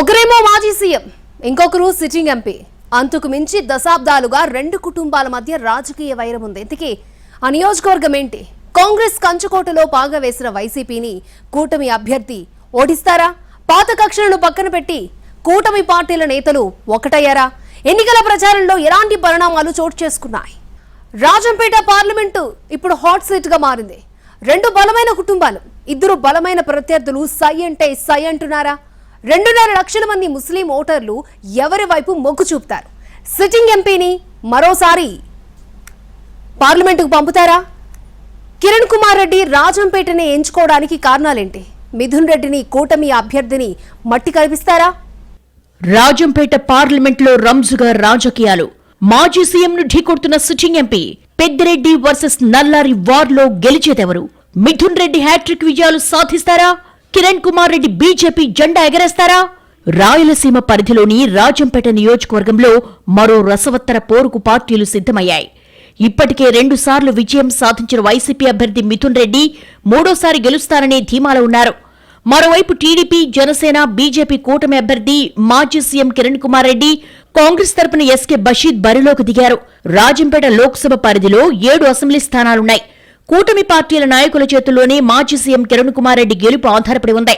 ఒకరేమో మాజీ సీఎం ఇంకొకరు సిట్టింగ్ ఎంపీ. అంతకు మించి దశాబ్దాలుగా రెండు కుటుంబాల మధ్య రాజకీయ వైరం ఉంది. ఇంతకీ ఆ నియోజకవర్గం ఏంటి? కాంగ్రెస్ కంచుకోటలో పాగా వేసిన వైసీపీని కూటమి అభ్యర్థి ఓడిస్తారా? పాత కక్షలను పక్కన పెట్టి కూటమి పార్టీల నేతలు ఒకటయ్యారా? ఎన్నికల ప్రచారంలో ఎలాంటి పరిణామాలు చోటు చేసుకున్నాయి? రాజంపేట పార్లమెంటు ఇప్పుడు హాట్ సీట్గా మారింది. రెండు బలమైన కుటుంబాలు ఇద్దరు బలమైన ప్రత్యర్థులు సై అంటే సై అంటున్నారా? రెండున్నర లక్షల మంది ముస్లిం ఓటర్లు ఎవరి వైపు మొగ్గు చూపుతారు? సిట్టింగ్ ఎంపీని మరోసారి పార్లమెంటుకు పంపుతారా? కిరణ్ కుమార్ రెడ్డి రాజంపేటని ఎంచుకోవడానికి కారణాలేంటి? మిథున్ రెడ్డిని కూటమి అభ్యర్థిని మట్టి కల్పిస్తారా రాజంపేట పార్లమెంట్లో రంజుగా రాజకీయాలు. మాజీ సీఎంను ఢీకొడుతున్న sitting MP Peddireddy versus Nallari వార్లో గెలిచేదెవరు? మిథున్ రెడ్డి హ్యాట్రిక్ విజయాలు సాధిస్తారా? కిరణ్ కుమార్ రెడ్డి బీజేపీ జెండా ఎగరేస్తారా? రాయలసీమ పరిధిలోని రాజంపేట నియోజకవర్గంలో మరో రసవత్తర పోరుకు పార్టీలు సిద్ధమయ్యాయి. ఇప్పటికే రెండుసార్లు విజయం సాధించిన వైసీపీ అభ్యర్థి మిథున్ రెడ్డి మూడోసారి గెలుస్తారనే ధీమాలో ఉన్నారు. మరోవైపు టీడీపీ జనసేన బీజేపీ కూటమి అభ్యర్థి మాజీ సీఎం కిరణ్ కుమార్ రెడ్డి కాంగ్రెస్ తరపున ఎస్కే బషీద్ బరిలోకి దిగారు. రాజంపేట లోక్సభ పరిధిలో ఏడు అసెంబ్లీ స్థానాలున్నాయి. కూటమి పార్టీల నాయకుల చేతుల్లోనే మాజీ సీఎం కిరణ్ కుమార్ రెడ్డి గెలుపు ఆధారపడి ఉంది.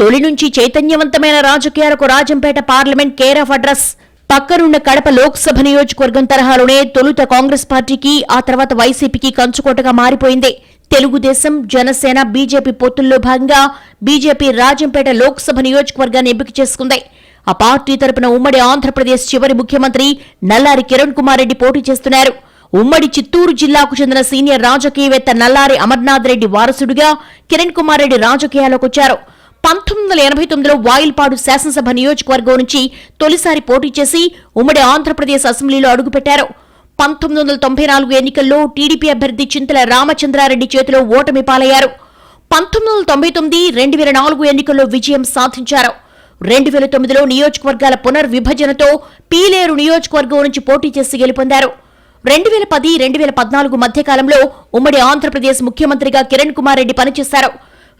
తొలి నుంచి చైతన్యవంతమైన రాజకీయాలకు Rajampet parliament care of address. పక్కనున్న కడప లోక్సభ నియోజకవర్గం తరహాలోనే తొలుత కాంగ్రెస్ పార్టీకి ఆ తర్వాత వైసీపీకి కంచుకోటగా మారిపోయింది. తెలుగుదేశం జనసేన బీజేపీ పొత్తుల్లో భాగంగా బీజేపీ రాజంపేట లోక్సభ నియోజకవర్గాన్ని ఎంపిక చేసుకుంది. ఆ పార్టీ తరపున ఉమ్మడి ఆంధ్రప్రదేశ్ చివరి ముఖ్యమంత్రి నల్లారి కిరణ్ కుమార్ రెడ్డి పోటీ చేస్తున్నారు. ఉమ్మడి చిత్తూరు జిల్లాకు చెందిన సీనియర్ రాజకీయవేత్త నల్లారి అమర్నాథ్ రెడ్డి వారసుడిగా కిరణ్ కుమార్ రెడ్డి రాజకీయాల్లోకి వచ్చారు. పంతొమ్మిది వందల ఎనభై తొమ్మిదిలో వాయిల్పాడు శాసనసభ నియోజకవర్గం నుంచి తొలిసారి పోటీ చేసి ఉమ్మడి ఆంధ్రప్రదేశ్ అసెంబ్లీలో అడుగుపెట్టారు. పంతొమ్మిది వందల తొంభై నాలుగు ఎన్నికల్లో టీడీపీ అభ్యర్థి చింతల రామచంద్రారెడ్డి చేతిలో ఓటమి పాలయ్యారు. పంతొమ్మిది వందల తొంభై తొమ్మిది రెండు వేల నాలుగు ఎన్నికల్లో విజయం సాధించారు. రెండు వేల తొమ్మిదిలో నియోజకవర్గాల పునర్విభజనతో పీలేరు నియోజకవర్గం నుంచి పోటీ చేసి గెలుపొందారు. రెండు వేల పది రెండు వేల పద్నాలుగు మధ్యకాలంలో ఉమ్మడి ఆంధ్రప్రదేశ్ ముఖ్యమంత్రిగా కిరణ్ కుమార్ రెడ్డి పనిచేశారు.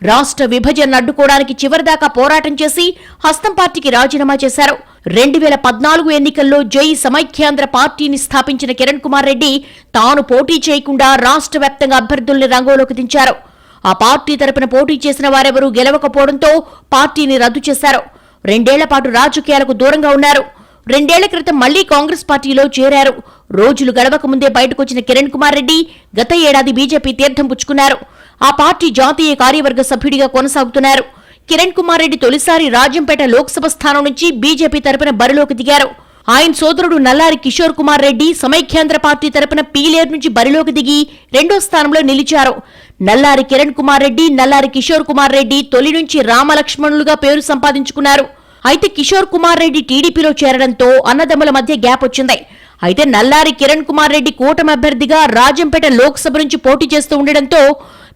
రాష్ట్ర విభజన అడ్డుకోవడానికి చివరిదాకా పోరాటం చేసి హస్తం పార్టీకి రాజీనామా చేశారు. రెండు వేల పద్నాలుగు ఎన్నికల్లో జై సమైఖ్యాంధ్ర పార్టీని స్థాపించిన కిరణ్ కుమార్ రెడ్డి తాను పోటీ చేయకుండా రాష్ట్ర వ్యాప్తంగా అభ్యర్థుల్ని రంగంలోకి దించారు. ఆ పార్టీ తరపున పోటీ చేసిన వారెవరూ గెలవకపోవడంతో పార్టీని రద్దు చేశారు. రెండేళ్ళ పాటు రాజకీయాలకు దూరంగా ఉన్నారు. రెండేళ్ళ క్రితం మళ్ళీ కాంగ్రెస్ పార్టీలో చేరారు. రోజులు గడవక ముందే బయటకొచ్చిన కిరణ్ కుమార్ రెడ్డి గత ఏడాది బీజేపీ తీర్థం పుచ్చుకున్నారు. ఆ పార్టీ జాతీయ కార్యవర్గ సభ్యుడిగా కొనసాగుతున్నారు. కిరణ్ కుమార్ రెడ్డి తొలిసారి రాజంపేట లోక్సభ స్థానం నుంచి బీజేపీ తరపున బరిలోకి దిగారు. ఆయన సోదరుడు నల్లారి కిషోర్ కుమార్ రెడ్డి సమైక్యాంధ్ర పార్టీ తరపున పీలేరు నుంచి బరిలోకి దిగి రెండో స్థానంలో నిలిచారు. నల్లారి కిరణ్ కుమార్ రెడ్డి నల్లారి కిషోర్ కుమార్ రెడ్డి తొలి నుంచి రామలక్ష్మణులుగా పేరు సంపాదించుకున్నారు. అయితే కిషోర్ కుమార్ రెడ్డి టీడీపీలో చేరడంతో అన్నదమ్ముల మధ్య గ్యాప్ వచ్చింది. అయితే నల్లారి కిరణ్ కుమార్ రెడ్డి కూటమి అభ్యర్థిగా రాజంపేట లోక్సభ నుంచి పోటీ చేస్తూ ఉండడంతో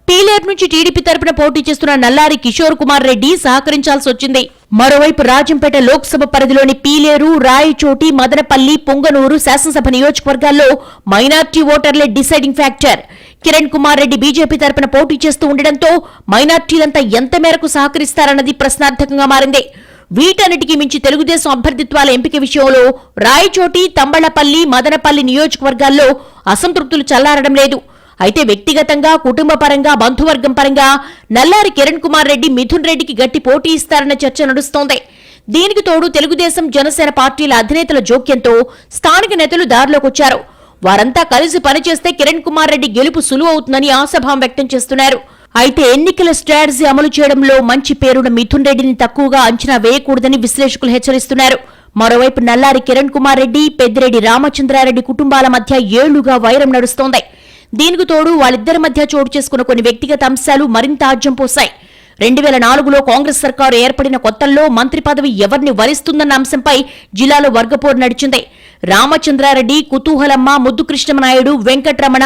పీలేరు నుంచి టీడీపీ తరపున పోటీ చేస్తున్న నల్లారి కిషోర్ కుమార్ రెడ్డి సహకరించాల్సి వచ్చింది. మరోవైపు రాజంపేట లోక్సభ పరిధిలోని పీలేరు రాయచోటి మదనపల్లి పొంగనూరు శాసనసభ నియోజకవర్గాల్లో minority ఓటర్లే deciding factor. Kiran Kumar Reddy BJP తరపున పోటీ చేస్తూ ఉండడంతో మైనార్టీలంతా ఎంత మేరకు సహకరిస్తారన్నది ప్రశ్నార్థకంగా మారింది. వీటన్నిటికీ మించి తెలుగుదేశం అభ్యర్థిత్వాల ఎంపిక విషయంలో రాయచోటి తంబళ్ళపల్లి మదనపల్లి నియోజకవర్గాల్లో అసంతృప్తులు చల్లారడం లేదు. అయితే వ్యక్తిగతంగా కుటుంబ పరంగా బంధువర్గం పరంగా నల్లారి కిరణ్ కుమార్ రెడ్డి మిథున్ రెడ్డికి గట్టి పోటీ ఇస్తారన్న చర్చ నడుస్తోంది. దీనికి తోడు తెలుగుదేశం జనసేన పార్టీల అధినేతల జోక్యంతో స్థానిక నేతలు దారిలోకొచ్చారు వారంతా కలిసి పనిచేస్తే కిరణ్ కుమార్ రెడ్డి గెలుపు సులువవుతుందని ఆశాభావం వ్యక్తం చేస్తున్నారు. అయితే ఎన్నికల స్ట్రాటజీ అమలు చేయడంలో మంచి పేరున్న మిథున్ రెడ్డిని తక్కువగా అంచనా వేయకూడదని విశ్లేషకులు హెచ్చరిస్తున్నారు. మరోవైపు నల్లారి కిరణ్ కుమార్ రెడ్డి పెద్దిరెడ్డి రామచంద్రారెడ్డి కుటుంబాల మధ్య ఏళ్ళుగా వైరం నడుస్తోంది. దీనికి తోడు వాళ్ళిద్దరి మధ్య చోటు చేసుకున్న కొన్ని వ్యక్తిగత అంశాలు మరింత ఆజ్యం పోశాయి రెండు వేల నాలుగులో కాంగ్రెస్ సర్కారు ఏర్పడిన కొత్తల్లో మంత్రి పదవి ఎవరిని వరిస్తుందన్న అంశంపై జిల్లాలో వర్గపోరు నడిచింది. Ramachandra Reddy Kuthuhalamma Muddukrishnama Naidu Venkataramana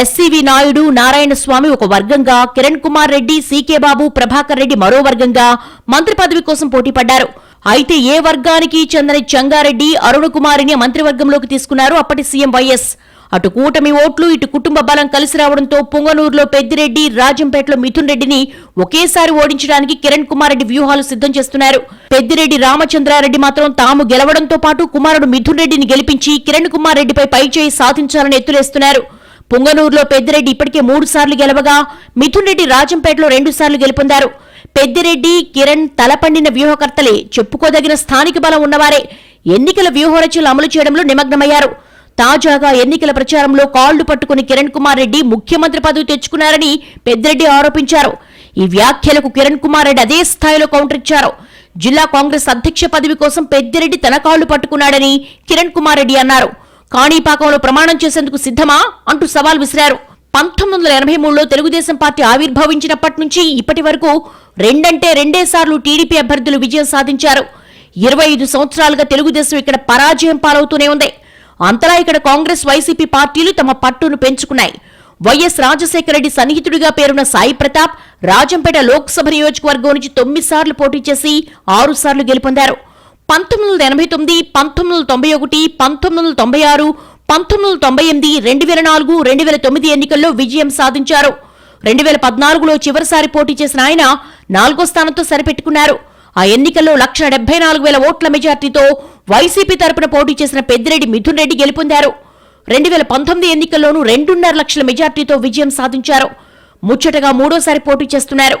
S C V Naidu Narayanaswamy ఒక వర్గంగా కిరణ్ కుమార్ రెడ్డి సీకే బాబు ప్రభాకర్ రెడ్డి మరో వర్గంగా మంత్రి పదవి కోసం పోటీ పడ్డారు. అయితే ఏ వర్గానికి చెందని చంగారెడ్డి అరుణ్ కుమారిని మంత్రివర్గంలోకి తీసుకున్నారు అప్పటి సీఎం వైఎస్. అటు కూటమి ఓట్లు ఇటు కుటుంబ బలం కలిసి రావడంతో పుంగనూరులో పెద్దిరెడ్డి రాజంపేటలో మిథున్ రెడ్డిని ఒకేసారి ఓడించడానికి కిరణ్ కుమార్ రెడ్డి వ్యూహాలు సిద్ధం చేస్తున్నారు. పెద్దిరెడ్డి రామచంద్రారెడ్డి మాత్రం తాము గెలవడంతో పాటు కుమారుడు మిథున్ రెడ్డిని గెలిపించి కిరణ్ కుమార్ రెడ్డిపై పైచేయి సాధించాలని ఎత్తులేస్తున్నారు. పుంగనూరులో పెద్దిరెడ్డి ఇప్పటికే మూడు సార్లు గెలవగా మిథున్ రెడ్డి రాజంపేటలో రెండు సార్లు గెలుపొందారు. పెద్దిరెడ్డి కిరణ్ తలపండిన వ్యూహకర్తలే చెప్పుకోదగిన స్థానిక బలం ఉన్నవారే. ఎన్నికల వ్యూహరచనలు అమలు చేయడంలో నిమగ్నమయ్యారు. తాజాగా ఎన్నికల ప్రచారంలో కాళ్ళు పట్టుకుని కిరణ్ కుమార్ రెడ్డి ముఖ్యమంత్రి పదవి తెచ్చుకున్నారని పెద్దిరెడ్డి ఆరోపించారు. ఈ వ్యాఖ్యలకు కిరణ్ కుమార్ రెడ్డి అదే స్థాయిలో కౌంటర్ ఇచ్చారు. జిల్లా కాంగ్రెస్ అధ్యక్ష పదవి కోసం పెద్దిరెడ్డి తన కాళ్ళు పట్టుకున్నాడని కిరణ్ కుమార్ రెడ్డి అన్నారు. కాణిపాకంలో ప్రమాణం చేసేందుకు సిద్ధమా అంటూ సవాల్ విసిరారు. పంతొమ్మిది వందల ఎనభై మూడులో తెలుగుదేశం పార్టీ ఆవిర్భవించినప్పటి నుంచి ఇప్పటి వరకు రెండంటే రెండే సార్లు టీడీపీ అభ్యర్థులు విజయం సాధించారు. ఇరవై ఐదు సంవత్సరాలుగా తెలుగుదేశం ఇక్కడ పరాజయం పాలవుతూనే ఉంది. అంతలా ఇక్కడ కాంగ్రెస్ వైసీపీ పార్టీలు తమ పట్టును పెంచుకున్నాయి. వైఎస్ రాజశేఖర రెడ్డి సన్నిహితుడిగా పేరున్న సాయి ప్రతాప్ రాజంపేట లోక్సభ నియోజకవర్గం నుంచి తొమ్మిది సార్లు పోటీ చేసి ఆరు సార్లు గెలుపొందారు. పంతొమ్మిది వందల ఎనభై తొమ్మిది పంతొమ్మిది వందల తొంభై ఒకటి పంతొమ్మిది వందల తొంభై ఆరు పంతొమ్మిది వందల తొంభై ఎనిమిది రెండు వేల నాలుగు రెండు వేల తొమ్మిది ఎన్నికల్లో విజయం సాధించారు. రెండు వేల పద్నాలుగులో చివరిసారి పోటీ చేసిన ఆయన నాలుగో స్థానంతో సరిపెట్టుకున్నారు. ఆ ఎన్నికల్లో లక్ష డెబ్బై నాలుగు వేల ఓట్ల మెజార్టీతో వైసీపీ తరపున పోటీ చేసిన పెద్దిరెడ్డి మిథున్ రెడ్డి గెలుపొందారు. రెండు వేల పంతొమ్మిది ఎన్నికల్లోనూ రెండున్నర లక్షల మెజార్టీతో విజయం సాధించారు. ముచ్చటగా మూడోసారి పోటీ చేస్తున్నారు.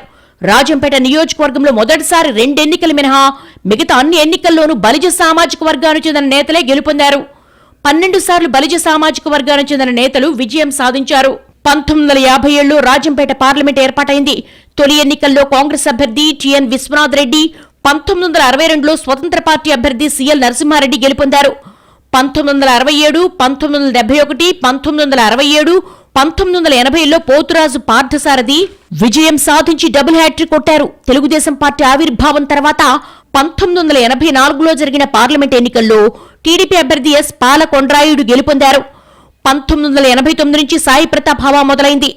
రాజంపేట నియోజకవర్గంలో మొదటిసారి రెండెన్నికలు మినహా మిగతా అన్ని ఎన్నికల్లోనూ బలిజ సామాజిక వర్గానికి చెందిన నేతలే గెలుపొందారు. పన్నెండు సార్లు బలిజ సామాజిక వర్గానికి చెందిన నేతలు విజయం సాధించారు. పంతొమ్మిది వందల యాభై ఏడులో రాజంపేట పార్లమెంట్ ఏర్పాటైంది. తొలి ఎన్నికల్లో కాంగ్రెస్ అభ్యర్థి టిఎన్ విశ్వనాథ్ రెడ్డి పంతొమ్మిది వందల అరవై రెండులో స్వతంత్ర పార్టీ అభ్యర్థి సిఎల్ నరసింహారెడ్డి గెలుపొందారు. పంతొమ్మిది వందల అరవై ఏడు పంతొమ్మిది వందల డెబ్బై ఒకటి పంతొమ్మిది వందల అరవై ఏడు పంతొమ్మిది వందల ఎనభైలో పోతురాజు పార్థసారథి విజయం సాధించి డబుల్ హ్యాట్రిక్ కొట్టారు. తెలుగుదేశం పార్టీ ఆవిర్భావం తర్వాత పంతొమ్మిది వందల ఎనభై నాలుగులో జరిగిన పార్లమెంట్ ఎన్నికల్లో టీడీపీ అభ్యర్థి ఎస్ పాలకొండ్రాయుడు గెలుపొందారు. పంతొమ్మిది వందల ఎనభై తొమ్మిది నుంచి సాయి ప్రతాప్ హవా మొదలైంది.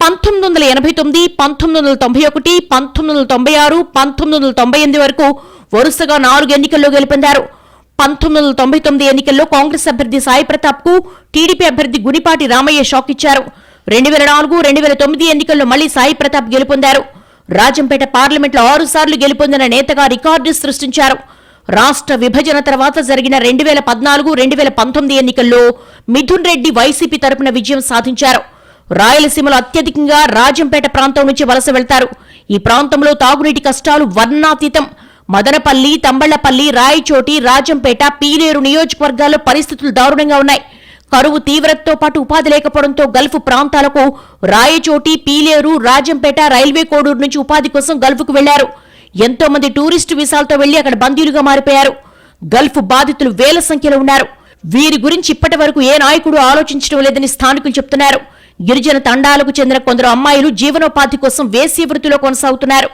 పంతొమ్మిది వందల ఎనభై తొమ్మిది పంతొమ్మిది వందల తొంభై ఒకటి పంతొమ్మిది వందల తొంభై ఆరు పంతొమ్మిది వందల తొంభై ఎనిమిది వరకు వరుసగా నాలుగు ఎన్నికల్లో గెలుపొందారు. పంతొమ్మిది వందల తొంభై తొమ్మిది ఎన్నికల్లో కాంగ్రెస్ అభ్యర్థి సాయి ప్రతాప్కు టీడీపీ అభ్యర్థి గుడిపాటి రామయ్య షాక్ ఇచ్చారు. రెండు వేల నాలుగు రెండు వేల తొమ్మిది ఎన్నికల్లో మళ్ళీ సాయి ప్రతాప్ గెలుపొందారు. రాజంపేట పార్లమెంట్లో ఆరు సార్లు గెలుపొందిన నేతగా రికార్డు సృష్టించారు. రాష్ట్ర విభజన తర్వాత జరిగిన రెండు వేల పద్నాలుగు రెండు వేల పంతొమ్మిది ఎన్నికల్లో మిథున్ రెడ్డి వైసీపీ తరపున విజయం సాధించారు. రాయలసీమలో అత్యధికంగా రాజంపేట ప్రాంతం నుంచి వలస వెళ్తారు. ఈ ప్రాంతంలో తాగునీటి కష్టాలు వర్ణాతీతం. మదనపల్లి తంబళ్ళపల్లి రాయచోటి రాజంపేట పీలేరు నియోజకవర్గాల్లో పరిస్థితులు దారుణంగా ఉన్నాయి. కరువు తీవ్రతతో పాటు ఉపాధి లేకపోవడంతో గల్ఫ్ ప్రాంతాలకు రాయచోటి పీలేరు రాజంపేట రైల్వే కోడూరు నుంచి ఉపాధి కోసం గల్ఫ్కు వెళ్ళారు. ఎంతో మంది టూరిస్ట్ వీసాలతో వెళ్ళి అక్కడ బందీలుగా మారిపోయారు. గల్ఫ్ బాధితులు వేల సంఖ్యలో ఉన్నారు. వీరి గురించి ఇప్పటి వరకు ఏ నాయకుడు ఆలోచించడం లేదని స్థానికులు చెప్తున్నారు. గిరిజన తండాలకు చెందిన కొందరు అమ్మాయిలు జీవనోపాధి కోసం వేశ్య వృత్తిలో కొనసాగుతున్నారు.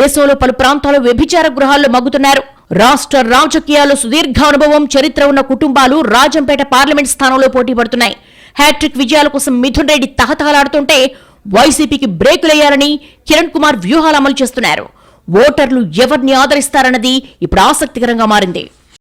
దేశంలో పలు ప్రాంతాల్లో వ్యభిచార గృహాల్లో మగ్గుతున్నారు. రాష్ట్ర రాజకీయాల్లో సుదీర్ఘ అనుభవం చరిత్ర ఉన్న కుటుంబాలు రాజంపేట పార్లమెంట్ స్థానంలో పోటీ పడుతున్నాయి. హ్యాట్రిక్ విజయాల కోసం మిథున్ రెడ్డి తహతహలాడుతుంటే వైసీపీకి బ్రేకులేయాలని కిరణ్ కుమార్ వ్యూహాలు అమలు చేస్తున్నారు. ఓటర్లు ఎవరిని ఆదరిస్తారన్నది ఇప్పుడు ఆసక్తికరంగా మారింది.